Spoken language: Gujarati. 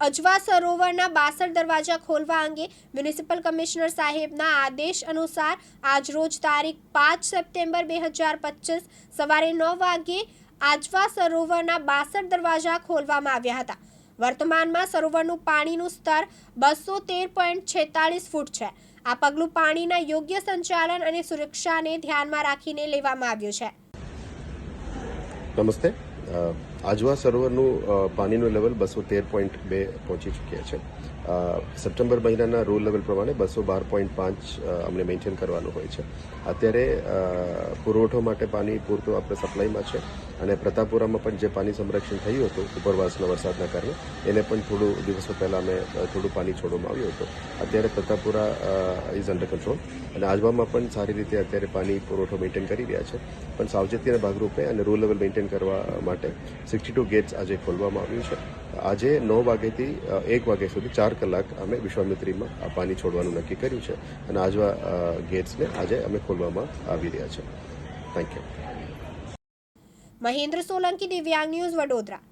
અજવા સરોવરના બાસઠ દરવાજા ખોલવા અંગે મ્યુનિસિપલ કમિશનર સાહેબના આદેશ અનુસાર આજરોજ તારીખ પાંચ સપ્ટેમ્બર બે હજાર પચીસ સવારે નવ વાગ્યે આજવા સરોવરના બાસઠ દરવાજા ખોલવામાં આવ્યા હતા. વર્તમાનમાં સરોવરનું પાણીનું સ્તર બસો તેર પોઈન્ટ છેતાળીસ ફૂટ છે. આ પગલું પાણીના યોગ્ય સંચાલન અને સુરક્ષાને ધ્યાનમાં રાખીને લેવામાં આવ્યું છે. નમસ્તે. આજવા સરોવરનું પાણીનું લેવલ બસો તેર પોઈન્ટ બે પહોંચી ચૂક્યા છે. સપ્ટેમ્બર મહિનાના રૂલ લેવલ પ્રમાણે બસો બાર પોઈન્ટ પાંચ અમને મેન્ટેન કરવાનું હોય છે. અત્યારે પુરવઠો માટે પાણી પૂરતું આપણે સપ્લાયમાં છે અને પ્રતાપપુરામાં પણ જે પાણી સંરક્ષણ થયું હતું ઉપરવાસના વરસાદના કારણે, એને પણ થોડું દિવસો પહેલાં અમે થોડું પાણી છોડવામાં આવ્યું હતું. અત્યારે પ્રતાપપુરા ઇઝ અંડર કંટ્રોલ અને આજવામાં પણ સારી રીતે અત્યારે પાણી પુરવઠો મેન્ટેન કરી રહ્યા છે. પણ સાવચેતીના ભાગરૂપે અને રૂલ લેવલ મેન્ટેન કરવા માટે સિક્સટી ટુ ગેટ્સ આજે ખોલવામાં આવ્યું છે. આજે નવ વાગ્યાથી એક વાગ્યા સુધી ચાર કલાક અમે વિશ્વામિત્રીમાં આ પાણી છોડવાનું નક્કી કર્યું છે અને આજવા ગેટ્સને આજે અમે ખોલવામાં આવી રહ્યા છે. થેન્ક યુ મહેન્દ્ર સોલંકી દિવ્યાંગ ન્યૂઝ વડોદરા.